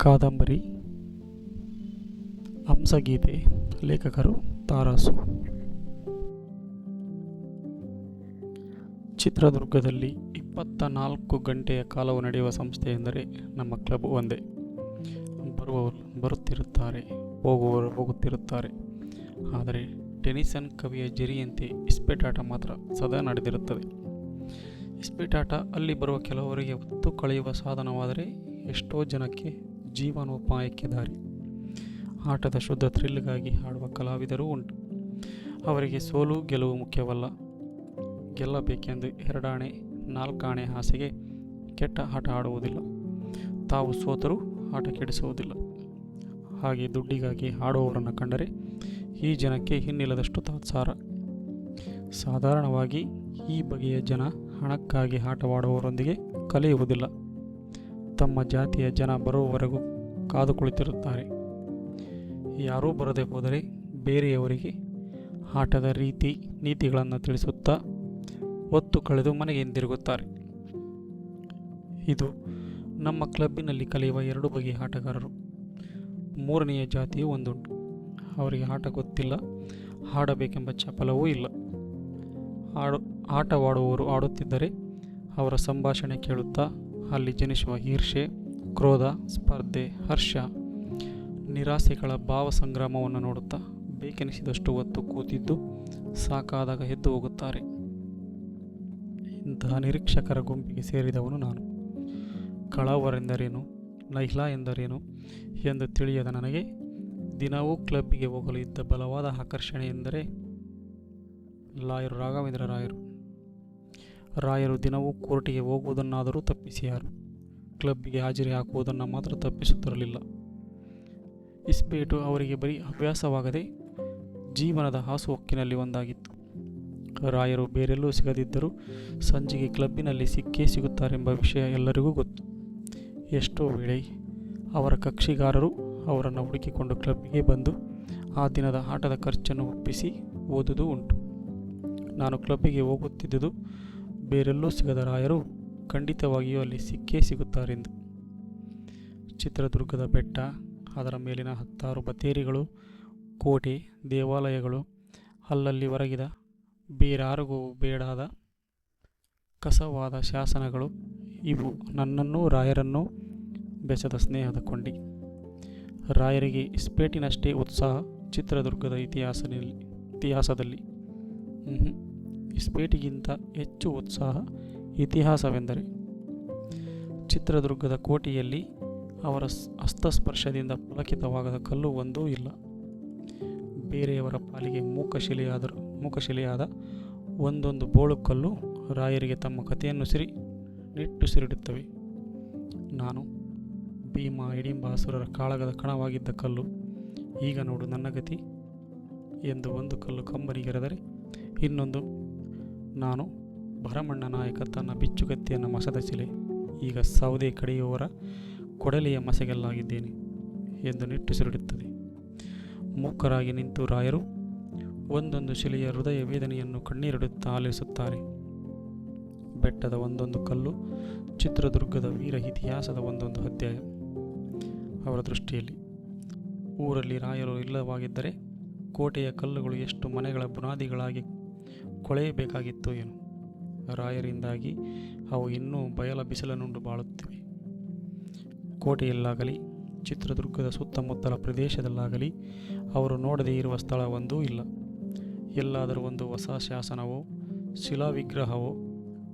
ಕಾದಂಬರಿ, ಹಂಸಗೀತೆ ಲೇಖಕರು ತಾರಾಸು. ಚಿತ್ರದುರ್ಗದಲ್ಲಿ ಇಪ್ಪತ್ತ ನಾಲ್ಕು ಗಂಟೆಯ ಕಾಲವು ನಡೆಯುವ ಸಂಸ್ಥೆ ಎಂದರೆ ನಮ್ಮ ಕ್ಲಬ್ ಒಂದೇ. ಬರುವವರು ಬರುತ್ತಿರುತ್ತಾರೆ, ಹೋಗುವವರು ಹೋಗುತ್ತಿರುತ್ತಾರೆ. ಆದರೆ ಟೆನಿಸನ್ ಕವಿಯ ಜರಿಯಂತೆ ಇಸ್ಪೇಟಾಟ ಮಾತ್ರ ಸದಾ ನಡೆದಿರುತ್ತದೆ. ಇಸ್ಪೀಟಾಟ ಅಲ್ಲಿ ಬರುವ ಕೆಲವರಿಗೆ ಹೊತ್ತು ಕಳೆಯುವ ಸಾಧನವಾದರೆ ಎಷ್ಟೋ ಜನಕ್ಕೆ ಜೀವನೋಪಾಯಕ್ಕೆ ದಾರಿ ಆಟದ ಶುದ್ಧ ಥ್ರಿಲ್ಗಾಗಿ ಆಡುವ ಕಲಾವಿದರು ಉಂಟು. ಅವರಿಗೆ ಸೋಲು ಗೆಲುವು ಮುಖ್ಯವಲ್ಲ. ಗೆಲ್ಲಬೇಕೆಂದು ಎರಡಾಣೆ, ನಾಲ್ಕಾಣೆ ಹಾಸಿಗೆ ಕೆಟ್ಟ ಆಟ ಆಡುವುದಿಲ್ಲ. ತಾವು ಸೋತರೂ ಆಟ ಕೆಡಿಸುವುದಿಲ್ಲ. ಹಾಗೆ ದುಡ್ಡಿಗಾಗಿ ಆಡುವವರನ್ನು ಕಂಡರೆ ಈ ಜನಕ್ಕೆ ಹಿನ್ನಿಲ್ಲದಷ್ಟು ತಾತ್ಸಾರ. ಸಾಧಾರಣವಾಗಿ ಈ ಬಗೆಯ ಜನ ಹಣಕ್ಕಾಗಿ ಆಟವಾಡುವವರೊಂದಿಗೆ ಕಲಿಯುವುದಿಲ್ಲ. ತಮ್ಮ ಜಾತಿಯ ಜನ ಬರುವವರೆಗೂ ಕಾದು ಕುಳಿತಿರುತ್ತಾರೆ ಯಾರೂ ಬರದೆ ಹೋದರೆ ಬೇರೆಯವರಿಗೆ ಆಟದ ರೀತಿ ನೀತಿಗಳನ್ನು ತಿಳಿಸುತ್ತಾ ಒತ್ತು ಕಳೆದು ಮನೆಗೆ ಹಿಂದಿರುಗುತ್ತಾರೆ. ಇದು ನಮ್ಮ ಕ್ಲಬ್ಬಿನಲ್ಲಿ ಕಲಿಯುವ ಎರಡು ಬಗೆಯ ಆಟಗಾರರು. ಮೂರನೆಯ ಜಾತಿಯು ಒಂದುಂಟು ಅವರಿಗೆ ಆಟ ಗೊತ್ತಿಲ್ಲ, ಆಡಬೇಕೆಂಬ ಚಪಲವೂ ಇಲ್ಲ. ಆಡು, ಆಟವಾಡುವವರು ಆಡುತ್ತಿದ್ದರೆ ಅವರ ಸಂಭಾಷಣೆ ಕೇಳುತ್ತಾ ಅಲ್ಲಿ ಜನಿಸುವ ಈರ್ಷೆ ಕ್ರೋಧ, ಸ್ಪರ್ಧೆ, ಹರ್ಷ, ನಿರಾಸೆಗಳ ಭಾವ ಸಂಗ್ರಾಮವನ್ನು ನೋಡುತ್ತಾ ಬೇಕೆನಿಸಿದಷ್ಟು ಹೊತ್ತು ಕೂತಿದ್ದು ಸಾಕಾದಾಗ ಎದ್ದು ಹೋಗುತ್ತಾರೆ. ಇಂತಹ ನಿರೀಕ್ಷಕರ ಗುಂಪಿಗೆ ಸೇರಿದವನು ನಾನು. ಕಳವರೆಂದರೇನು, ನೈಹ್ಲಾ ಎಂದರೇನು ಎಂದು ತಿಳಿಯದ ನನಗೆ ದಿನವೂ ಕ್ಲಬ್ಬಿಗೆ ಹೋಗಲು ಇದ್ದ ಬಲವಾದ ಆಕರ್ಷಣೆ ಎಂದರೆ ಲಾಯರು ರಾಘವೇಂದ್ರ ರಾಯರು. ರಾಯರು ದಿನವೂ ಕೋರ್ಟಿಗೆ ಹೋಗುವುದನ್ನಾದರೂ ತಪ್ಪಿಸಿಯಾರು. ಕ್ಲಬ್ಗೆ ಹಾಜರಿ ಹಾಕುವುದನ್ನು ಮಾತ್ರ ತಪ್ಪಿಸುತ್ತಿರಲಿಲ್ಲ. ಇಸ್ಪೇಟು ಅವರಿಗೆ ಬರೀ ಹವ್ಯಾಸವಾಗದೆ ಜೀವನದ ಹಾಸುಹೊಕ್ಕಿನಲ್ಲಿ ಒಂದಾಗಿತ್ತು. ರಾಯರು ಬೇರೆಲ್ಲೂ ಸಿಗದಿದ್ದರೂ ಸಂಜೆಗೆ ಕ್ಲಬ್ಬಿನಲ್ಲಿ ಸಿಕ್ಕೇ ಸಿಗುತ್ತಾರೆಂಬ ವಿಷಯ ಎಲ್ಲರಿಗೂ ಗೊತ್ತು. ಎಷ್ಟೋ ವೇಳೆ ಅವರ ಕಕ್ಷಿಗಾರರು ಅವರನ್ನು ಹುಡುಕಿಕೊಂಡು ಕ್ಲಬ್ಗೆ ಬಂದು ಆ ದಿನದ ಆಟದ ಖರ್ಚನ್ನು ಒಪ್ಪಿಸಿ ಓದುವುದು ಉಂಟು. ನಾನು ಕ್ಲಬ್ಬಿಗೆ ಹೋಗುತ್ತಿದ್ದುದು ಬೇರೆಲ್ಲೂ ಸಿಗದ ರಾಯರು ಖಂಡಿತವಾಗಿಯೂ ಅಲ್ಲಿ ಸಿಕ್ಕೇ ಸಿಗುತ್ತಾರೆಂದು. ಚಿತ್ರದುರ್ಗದ ಬೆಟ್ಟ, ಅದರ ಮೇಲಿನ ಹತ್ತಾರು ಬತೇರಿಗಳು ಕೋಟೆ, ದೇವಾಲಯಗಳು, ಅಲ್ಲಲ್ಲಿ ಹೊರಗಿದ ಬೇರಾರಿಗೂ ಬೇಡಾದ ಕಸವಾದ ಶಾಸನಗಳು, ಇವು ನನ್ನನ್ನೂ ರಾಯರನ್ನೂ ಬೆಸೆದ ಸ್ನೇಹದ ಕೊಂಡಿ ರಾಯರಿಗೆ ಇಸ್ಪೇಟಿನಷ್ಟೇ ಉತ್ಸಾಹ ಚಿತ್ರದುರ್ಗದ ಇತಿಹಾಸದಲ್ಲಿ ಇತಿಹಾಸದಲ್ಲಿ. ಇಸ್ಪೇಟಿಗಿಂತ ಹೆಚ್ಚು ಉತ್ಸಾಹ, ಇತಿಹಾಸವೆಂದರೆ ಚಿತ್ರದುರ್ಗದ ಕೋಟೆಯಲ್ಲಿ ಅವರ ಹಸ್ತಸ್ಪರ್ಶದಿಂದ ಪುಲಕಿತವಾಗದ ಕಲ್ಲು ಒಂದೂ ಇಲ್ಲ. ಬೇರೆಯವರ ಪಾಲಿಗೆ ಮೂಕಶಿಲೆಯಾದರೂ ಮೂಕಶಿಲೆಯಾದ ಒಂದೊಂದು ಬೋಳು ಕಲ್ಲು ರಾಯರಿಗೆ ತಮ್ಮ ಕಥೆಯನ್ನು ಸಿರಿ ನಿಟ್ಟುಸಿರಿಡುತ್ತವೆ ನಾನು ಭೀಮ ಹಿಡಿಂಬಾಸುರರ ಕಾಳಗದ ಕಣವಾಗಿದ್ದ ಕಲ್ಲು, ಈಗ ನೋಡು ನನ್ನ ಗತಿ ಎಂದು ಒಂದು ಕಲ್ಲು ಕಂಬನಿಗೆರೆದರೆ ಇನ್ನೊಂದು ನಾನು ಭರಮಣ್ಣ ನಾಯಕ ತನ್ನ ಬಿಚ್ಚುಗತ್ತಿಯನ್ನು ಮಸದ ಶಿಲೆ, ಈಗ ಸೌದೆ ಕಡೆಯುವವರ ಕೊಡಲಿಯ ಮಸಗೆಲ್ಲಾಗಿದ್ದೇನೆ ಎಂದು ನಿಟ್ಟುಸಿರುಡುತ್ತದೆ ಮೂಕರಾಗಿ ನಿಂತು ರಾಯರು ಒಂದೊಂದು ಶಿಲೆಯ ಹೃದಯ ವೇದನೆಯನ್ನು ಕಣ್ಣೀರಿಡುತ್ತಾ ಆಲಿಸುತ್ತಾರೆ. ಬೆಟ್ಟದ ಒಂದೊಂದು ಕಲ್ಲು, ಚಿತ್ರದುರ್ಗದ ವೀರ ಇತಿಹಾಸದ ಒಂದೊಂದು ಅಧ್ಯಾಯ. ಅವರ ದೃಷ್ಟಿಯಲ್ಲಿ ಊರಲ್ಲಿ ರಾಯರು ಇಲ್ಲವಾಗಿದ್ದರೆ ಕೋಟೆಯ ಕಲ್ಲುಗಳು ಎಷ್ಟು ಮನೆಗಳ ಬುನಾದಿಗಳಾಗಿ ಕೊಳೆಯಬೇಕಾಗಿತ್ತು ಏನು. ರಾಯರಿಂದಾಗಿ ಅವು ಇನ್ನೂ ಬಯಲ ಬಿಸಿಲನ್ನುಂಡು ಬಾಳುತ್ತಿವೆ. ಕೋಟೆಯಲ್ಲಾಗಲಿ, ಚಿತ್ರದುರ್ಗದ ಸುತ್ತಮುತ್ತಲ ಪ್ರದೇಶದಲ್ಲಾಗಲಿ ಅವರು ನೋಡದೇ ಇರುವ ಸ್ಥಳ ಒಂದೂ ಇಲ್ಲ. ಎಲ್ಲಾದರೂ ಒಂದು ಹೊಸ ಶಾಸನವೋ ಶಿಲಾ ವಿಗ್ರಹವೋ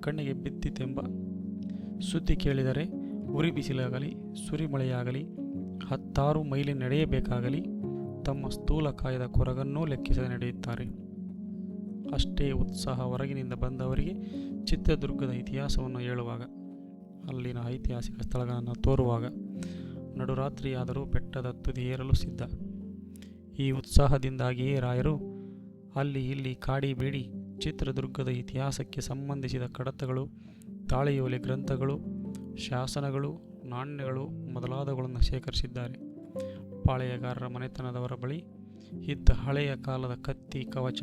ಕಣ್ಣಿಗೆ ಬಿದ್ದಿತೆಂಬ ಸುದ್ದಿ ಕೇಳಿದರೆ ಉರಿ ಬಿಸಿಲಾಗಲಿ, ಸುರಿಮಳೆಯಾಗಲಿ, ಹತ್ತಾರು ಮೈಲಿ ನಡೆಯಬೇಕಾಗಲಿ ತಮ್ಮ ಸ್ಥೂಲಕಾಯದ ಕೊರಗನ್ನೂ ಲೆಕ್ಕಿಸದೆ ನಡೆಯುತ್ತಾರೆ. ಅಷ್ಟೇ ಉತ್ಸಾಹ ಹೊರಗಿನಿಂದ ಬಂದವರಿಗೆ ಚಿತ್ರದುರ್ಗದ ಇತಿಹಾಸವನ್ನು ಹೇಳುವಾಗ, ಅಲ್ಲಿನ ಐತಿಹಾಸಿಕ ಸ್ಥಳಗಳನ್ನು ತೋರುವಾಗ ನಡುರಾತ್ರಿಯಾದರೂ ಬೆಟ್ಟದ ತುದಿ ಏರಲು ಸಿದ್ಧ. ಈ ಉತ್ಸಾಹದಿಂದಾಗಿಯೇ ರಾಯರು ಅಲ್ಲಿ ಇಲ್ಲಿ ಕಾಡಿ ಬೇಡಿ ಚಿತ್ರದುರ್ಗದ ಇತಿಹಾಸಕ್ಕೆ ಸಂಬಂಧಿಸಿದ ಕಡತಗಳು, ತಾಳೆಯೋಲೆ ಗ್ರಂಥಗಳು, ಶಾಸನಗಳು, ನಾಣ್ಯಗಳು ಮೊದಲಾದವುಗಳನ್ನು ಶೇಖರಿಸಿದ್ದಾರೆ. ಪಾಳೆಯಗಾರರ ಮನೆತನದವರ ಬಳಿ ಇದ್ದ ಹಳೆಯ ಕಾಲದ ಕತ್ತಿ, ಕವಚ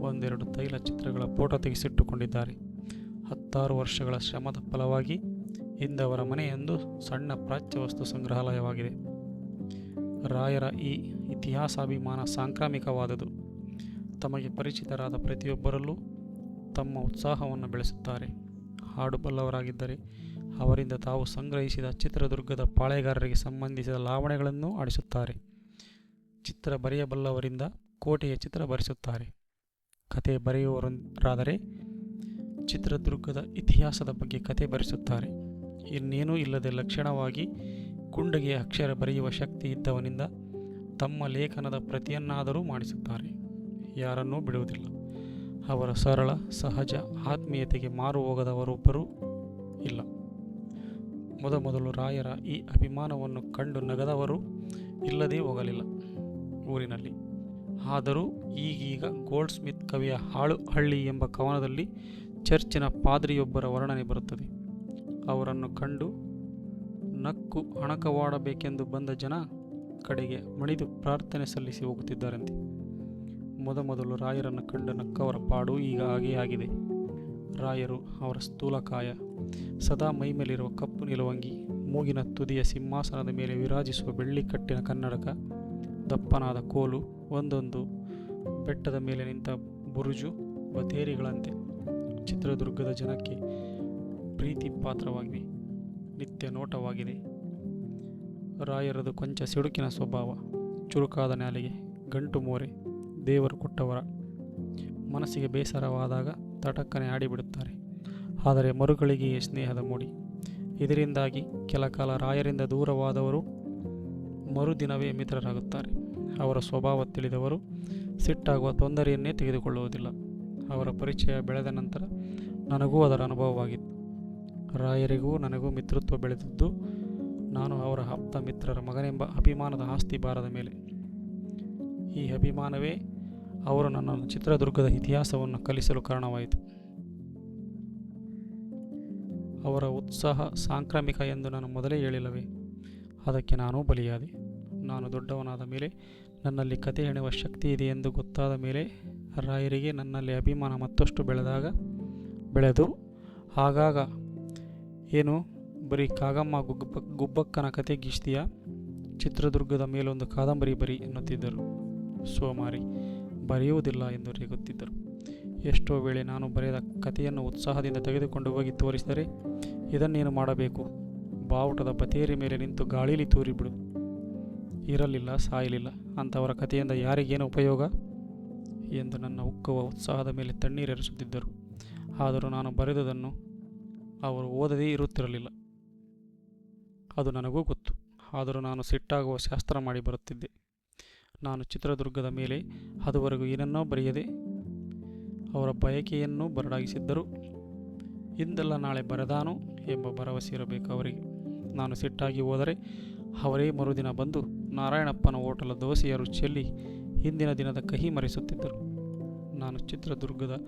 ಒಂದೆರಡು ತೈಲ ಚಿತ್ರಗಳ ಫೋಟೋ ತೆಗೆಸಿಟ್ಟುಕೊಂಡಿದ್ದಾರೆ. ಹತ್ತಾರು ವರ್ಷಗಳ ಶ್ರಮದ ಫಲವಾಗಿ ಇಂದವರ ಮನೆಯೊಂದು ಸಣ್ಣ ಪ್ರಾಚ್ಯ ವಸ್ತು ಸಂಗ್ರಹಾಲಯವಾಗಿದೆ. ರಾಯರ ಈ ಇತಿಹಾಸಾಭಿಮಾನ ಸಾಂಕ್ರಾಮಿಕವಾದುದು. ತಮಗೆ ಪರಿಚಿತರಾದ ಪ್ರತಿಯೊಬ್ಬರಲ್ಲೂ ತಮ್ಮ ಉತ್ಸಾಹವನ್ನು ಬೆಳೆಸುತ್ತಾರೆ. ಹಾಡುಬಲ್ಲವರಾಗಿದ್ದರೆ ಅವರಿಂದ ತಾವು ಸಂಗ್ರಹಿಸಿದ ಚಿತ್ರದುರ್ಗದ ಪಾಳೆಗಾರರಿಗೆ ಸಂಬಂಧಿಸಿದ ಲಾವಣೆಗಳನ್ನು ಆಡಿಸುತ್ತಾರೆ. ಚಿತ್ರ ಬರೆಯಬಲ್ಲವರಿಂದ ಕೋಟೆಯ ಚಿತ್ರ ಬರೆಸುತ್ತಾರೆ. ಕತೆ ಬರೆಯುವವರಾದರೆ ಚಿತ್ರದುರ್ಗದ ಇತಿಹಾಸದ ಬಗ್ಗೆ ಕತೆ ಬರೆಸುತ್ತಾರೆ. ಇನ್ನೇನೂ ಇಲ್ಲದೆ ಲಕ್ಷಣವಾಗಿ ಕುಂಡಗೆ ಅಕ್ಷರ ಬರೆಯುವ ಶಕ್ತಿ ಇದ್ದವನಿಂದ ತಮ್ಮ ಲೇಖನದ ಪ್ರತಿಯನ್ನಾದರೂ ಮಾಡಿಸುತ್ತಾರೆ. ಯಾರನ್ನೂ ಬಿಡುವುದಿಲ್ಲ. ಅವರ ಸರಳ, ಸಹಜ ಆತ್ಮೀಯತೆಗೆ ಮಾರು ಹೋಗದವರೊಬ್ಬರೂ ಇಲ್ಲ. ಮೊದಮೊದಲು ರಾಯರ ಈ ಅಭಿಮಾನವನ್ನು ಕಂಡು ನಗದವರು ಇಲ್ಲದೇ ಹೋಗಲಿಲ್ಲ. ಊರಿನಲ್ಲಿ ಆದರೂ ಈಗೀಗ ಗೋಲ್ಡ್ ಸ್ಮಿತ್ ಕವಿಯ ಹಾಳು ಹಳ್ಳಿ ಎಂಬ ಕವನದಲ್ಲಿ ಚರ್ಚಿನ ಪಾದ್ರಿಯೊಬ್ಬರ ವರ್ಣನೆ ಬರುತ್ತದೆ. ಅವರನ್ನು ಕಂಡು ನಕ್ಕು ಅಣಕವಾಡಬೇಕೆಂದು ಬಂದ ಜನ ಕಡೆಗೆ ಮಣಿದು ಪ್ರಾರ್ಥನೆ ಸಲ್ಲಿಸಿ ಹೋಗುತ್ತಿದ್ದಾರಂತೆ. ಮೊದಮೊದಲು ರಾಯರನ್ನು ಕಂಡು ನಕ್ಕವರ ಪಾಡು ಈಗ ಹಾಗೇ ಆಗಿದೆ. ರಾಯರು ಅವರ ಸ್ಥೂಲಕಾಯ, ಸದಾ ಮೈಮೇಲಿರುವ ಕಪ್ಪು ನಿಲುವಂಗಿ, ಮೂಗಿನ ತುದಿಯ ಸಿಂಹಾಸನದ ಮೇಲೆ ವಿರಾಜಿಸುವ ಬೆಳ್ಳಿಕಟ್ಟಿನ ಕನ್ನಡಕ, ದಪ್ಪನಾದ ಕೋಲು ಒಂದೊಂದು ಬೆಟ್ಟದ ಮೇಲೆ ನಿಂತ ಬುರುಜು ಬತೇರಿಗಳಂತೆ ಚಿತ್ರದುರ್ಗದ ಜನಕ್ಕೆ ಪ್ರೀತಿ ಪಾತ್ರವಾಗಿವೆ ನಿತ್ಯ ನೋಟವಾಗಿದೆ. ರಾಯರದು ಕೊಂಚ ಸಿಡುಕಿನ ಸ್ವಭಾವ, ಚುರುಕಾದ ನಾಲಿಗೆ, ಗಂಟು ಮೋರೆ, ದೇವರು ಕೊಟ್ಟವರ ಮನಸ್ಸಿಗೆ ಬೇಸರವಾದಾಗ ತಟಕ್ಕನೆ ಆಡಿಬಿಡುತ್ತಾರೆ. ಆದರೆ ಮರುಗಳಿಗೆಯೇ ಸ್ನೇಹದ ಮೂಡಿ. ಇದರಿಂದಾಗಿ ಕೆಲ ಕಾಲ ರಾಯರಿಂದ ದೂರವಾದವರು ಮರುದಿನವೇ ಮಿತ್ರರಾಗುತ್ತಾರೆ. ಅವರ ಸ್ವಭಾವ ತಿಳಿದವರು ಸಿಟ್ಟಾಗುವ ತೊಂದರೆಯನ್ನೇ ತೆಗೆದುಕೊಳ್ಳುವುದಿಲ್ಲ. ಅವರ ಪರಿಚಯ ಬೆಳೆದ ನಂತರ ನನಗೂ ಅದರ ಅನುಭವವಾಗಿತ್ತು. ರಾಯರಿಗೂ ನನಗೂ ಮಿತ್ರತ್ವ ಬೆಳೆದಿದ್ದು, ನಾನು ಅವರ ಆಪ್ತ ಮಿತ್ರರ ಮಗನೆಂಬ ಅಭಿಮಾನದ ಆಸ್ತಿ ಬಾರದ ಮೇಲೆ. ಈ ಅಭಿಮಾನವೇ ಅವರು ನನ್ನನ್ನು ಚಿತ್ರದುರ್ಗದ ಇತಿಹಾಸವನ್ನು ಕಲಿಸಲು ಕಾರಣವಾಯಿತು. ಅವರ ಉತ್ಸಾಹ ಸಾಂಕ್ರಾಮಿಕ ಎಂದು ನಾನು ಮೊದಲೇ ಹೇಳಿಲ್ಲವೇ? ಅದಕ್ಕೆ ನಾನೂ ಬಲಿಯಾದೆ. ನಾನು ದೊಡ್ಡವನಾದ ಮೇಲೆ ನನ್ನಲ್ಲಿ ಕತೆ ಹೆಣೆವ ಶಕ್ತಿ ಇದೆ ಎಂದು ಗೊತ್ತಾದ ಮೇಲೆ ರಾಯರಿಗೆ ನನ್ನಲ್ಲಿ ಅಭಿಮಾನ ಮತ್ತಷ್ಟು ಬೆಳೆದಾಗ ಬೆಳೆದು ಆಗಾಗ ಏನು? ಬರೀ ಕಾಗಮ್ಮ ಗುಬ್ಬ ಗುಬ್ಬಕ್ಕನ ಕತೆ ಗೀಚ್ತೀಯ? ಚಿತ್ರದುರ್ಗದ ಮೇಲೊಂದು ಕಾದಂಬರಿ ಬರಿ ಎನ್ನುತ್ತಿದ್ದರು ಸೋಮಾರಿ. ಬರೆಯುವುದಿಲ್ಲ ಎಂದು ರೇಗುತ್ತಿದ್ದರು. ಎಷ್ಟೋ ವೇಳೆ ನಾನು ಬರೆದ ಕಥೆಯನ್ನು ಉತ್ಸಾಹದಿಂದ ತೆಗೆದುಕೊಂಡು ಹೋಗಿ ತೋರಿಸಿದರೆ ಇದನ್ನೇನು ಮಾಡಬೇಕು? ಬಾವುಟದ ಬತೇರಿ ಮೇಲೆ ನಿಂತು ಗಾಳಿಲಿ ತೂರಿಬಿಡು. ಇರಲಿಲ್ಲ, ಸಾಯಲಿಲ್ಲ. ಅಂಥವರ ಕಥೆಯಿಂದ ಯಾರಿಗೇನು ಉಪಯೋಗ? ಎಂದು ನನ್ನ ಉಕ್ಕುವ ಉತ್ಸಾಹದ ಮೇಲೆ ತಣ್ಣೀರೆರಿಸುತ್ತಿದ್ದರು ಆದರೂ ನಾನು ಬರೆದುದನ್ನು ಅವರು ಓದದೇ ಇರುತ್ತಿರಲಿಲ್ಲ. ಅದು ನನಗೂ ಗೊತ್ತು. ಆದರೂ ನಾನು ಸಿಟ್ಟಾಗುವ ಶಾಸ್ತ್ರ ಮಾಡಿ ಬರುತ್ತಿದ್ದೆ. ನಾನು ಚಿತ್ರದುರ್ಗದ ಮೇಲೆ ಅದುವರೆಗೂ ಏನನ್ನೋ ಬರೆಯದೆ ಅವರ ಬಯಕೆಯನ್ನು ಬರಡಾಗಿಸಿದ್ದರು. ಇಂದೆಲ್ಲ ನಾಳೆ ಬರೆದಾನು ಎಂಬ ಭರವಸೆ ಇರಬೇಕು ಅವರಿಗೆ. ನಾನು ಸಿಟ್ಟಾಗಿ ಹೋದರೆ ಅವರೇ ಮರುದಿನ ಬಂದು ನಾರಾಯಣಪ್ಪನ ಹೋಟೆಲ ದೋಸೆಯ ರುಚಿಯಲ್ಲಿ ಹಿಂದಿನ ದಿನದ ಕಹಿ ಮರೆಸುತ್ತಿದ್ದರು. ನಾನು ಚಿತ್ರದುರ್ಗದ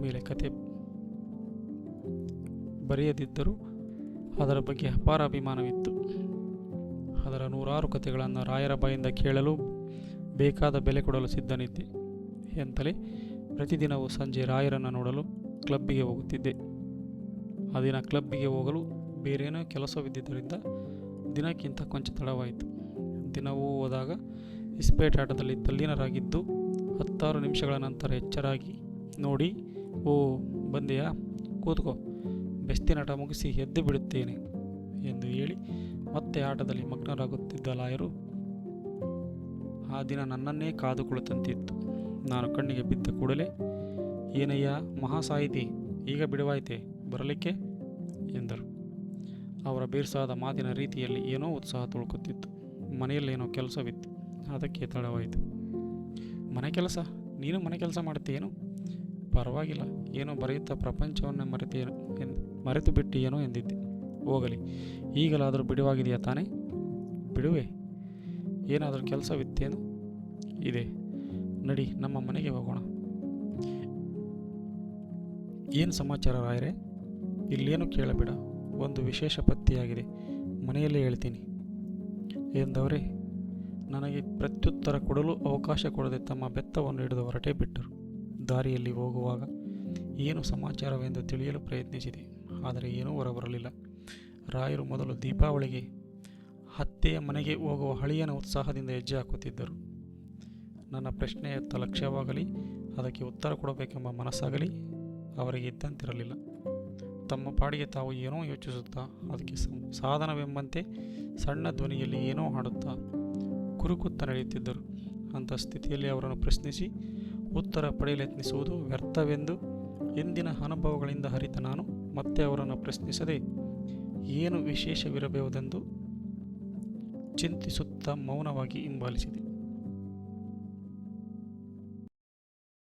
ಮೇಲೆ ಕತೆ ಬರೆಯದಿದ್ದರೂ ಅದರ ಬಗ್ಗೆ ಅಪಾರ ಅಭಿಮಾನವಿತ್ತು. ಅದರ ನೂರಾರು ಕಥೆಗಳನ್ನು ರಾಯರ ಬಾಯಿಂದ ಕೇಳಲು ಬೇಕಾದ ಬೆಲೆ ಕೊಡಲು ಸಿದ್ಧನಿದ್ದೆ ಎಂತಲೇ ಪ್ರತಿದಿನವೂ ಸಂಜೆ ರಾಯರನ್ನು ನೋಡಲು ಕ್ಲಬ್ಬಿಗೆ ಹೋಗುತ್ತಿದ್ದೆ. ಆ ದಿನ ಕ್ಲಬ್ಬಿಗೆ ಹೋಗಲು ಬೇರೇನೋ ಕೆಲಸವಿದ್ದರಿಂದ ದಿನಕ್ಕಿಂತ ಕೊಂಚ ತಡವಾಯಿತು. ದಿನವೂ ಹೋದಾಗ ಇಸ್ಪೇಟ್ ಆಟದಲ್ಲಿ ತಲ್ಲೀನರಾಗಿದ್ದು ಹತ್ತಾರು ನಿಮಿಷಗಳ ನಂತರ ಎಚ್ಚರಾಗಿ ನೋಡಿ, ಓ ಬಂದೆಯಾ? ಕೂತ್ಕೋ ಬೆಸ್ತಿನಾಟ ಮುಗಿಸಿ ಎದ್ದು ಬಿಡುತ್ತೇನೆ ಎಂದು ಹೇಳಿ ಮತ್ತೆ ಆಟದಲ್ಲಿ ಮಗ್ನರಾಗುತ್ತಿದ್ದ ಲಾಯರು, ಆ ದಿನ ನನ್ನನ್ನೇ ಕಾದು ಕುಳಿತಂತಿತ್ತು ನಾನು ಕಣ್ಣಿಗೆ ಬಿದ್ದ ಕೂಡಲೇ, ಏನಯ್ಯ, ಮಹಾಸಾಹಿತಿ, ಈಗ ಬಿಡುವಾಯಿತೆ? ಬರಲಿಕ್ಕೆ? ಎಂದರು. ಅವರ ಬೇರ್ಸಾದ ಮಾತಿನ ರೀತಿಯಲ್ಲಿ ಏನೋ ಉತ್ಸಾಹ ತುಳುಕುತ್ತಿತ್ತು. ಮನೆಯಲ್ಲೇನೋ ಕೆಲಸವಿತ್ತು. ಅದಕ್ಕೆ ತಡವಾಯಿತು ಮನೆ ಕೆಲಸ? ನೀನು ಮನೆ ಕೆಲಸ ಮಾಡ್ತೀಯೇನು? ಪರವಾಗಿಲ್ಲ. ಏನೋ ಬರೆಯುತ್ತಾ ಪ್ರಪಂಚವನ್ನು ಮರೆತೇನು ಎಂದು, ಮರೆತು ಬಿಟ್ಟಿಯೇನೋ ಎಂದಿದ್ದೆ. ಹೋಗಲಿ. ಈಗಲಾದರೂ ಬಿಡುವಾಗಿದೆಯಾ ತಾನೇ? ಬಿಡುವೆ. ಏನಾದರೂ ಕೆಲಸವಿತ್ತೇನು? ಇದೆ. ನಡಿ, ನಮ್ಮ ಮನೆಗೆ ಹೋಗೋಣ. ಏನು ಸಮಾಚಾರ ರಾಯರೇ? ಇಲ್ಲೇನು ಕೇಳಬೇಡ. ಒಂದು ವಿಶೇಷ ಪತ್ತಿಯಾಗಿದೆ. ಮನೆಯಲ್ಲೇ ಹೇಳ್ತೀನಿ. ಎಂದವರೇ, ನನಗೆ ಪ್ರತ್ಯುತ್ತರ ಕೊಡಲು ಅವಕಾಶ ಕೊಡದೆ ತಮ್ಮ ಬೆತ್ತವನ್ನು ಹಿಡಿದು ಹೊರಟೇ ಬಿಟ್ಟರು. ದಾರಿಯಲ್ಲಿ ಹೋಗುವಾಗ ಏನು ಸಮಾಚಾರವೆಂದು ತಿಳಿಯಲು ಪ್ರಯತ್ನಿಸಿದೆ, ಆದರೆ ಏನೂ ಹೊರಬರಲಿಲ್ಲ. ರಾಯರು ಮೊದಲು ದೀಪಾವಳಿಗೆ ಹತ್ತೆಯ ಮನೆಗೆ ಹೋಗುವ ಹಳಿಯನ ಉತ್ಸಾಹದಿಂದ ಹೆಜ್ಜೆ ಹಾಕುತ್ತಿದ್ದರು. ನನ್ನ ಪ್ರಶ್ನೆಯತ್ತ ಲಕ್ಷ್ಯವಾಗಲಿ, ಅದಕ್ಕೆ ಉತ್ತರ ಕೊಡಬೇಕೆಂಬ ಮನಸ್ಸಾಗಲಿ ಅವರಿಗೆ ಇದ್ದಂತಿರಲಿಲ್ಲ. ತಮ್ಮ ಪಾಡಿಗೆ ತಾವು ಏನೋ ಯೋಚಿಸುತ್ತಾ, ಅದಕ್ಕೆ ಸಾಧನವೆಂಬಂತೆ ಸಣ್ಣ ಧ್ವನಿಯಲ್ಲಿ ಏನೋ ಹಾಡುತ್ತಾ ಕುರುಕುತ್ತ ನಡೆಯುತ್ತಿದ್ದರು. ಅಂಥ ಸ್ಥಿತಿಯಲ್ಲಿ ಅವರನ್ನು ಪ್ರಶ್ನಿಸಿ, ಉತ್ತರ ಪಡೆಯಲು ಯತ್ನಿಸುವುದು ವ್ಯರ್ಥವೆಂದು? ಎಂದಿನ ಅನುಭವಗಳಿಂದ ಹರಿತ ನಾನು, ಮತ್ತೆ ಅವರನ್ನು ಪ್ರಶ್ನಿಸದೆ ಏನು ವಿಶೇಷವಿರಬಹುದೆಂದು ಚಿಂತಿಸುತ್ತಾ ಮೌನವಾಗಿ ಹಿಂಬಾಲಿಸಿದೆ.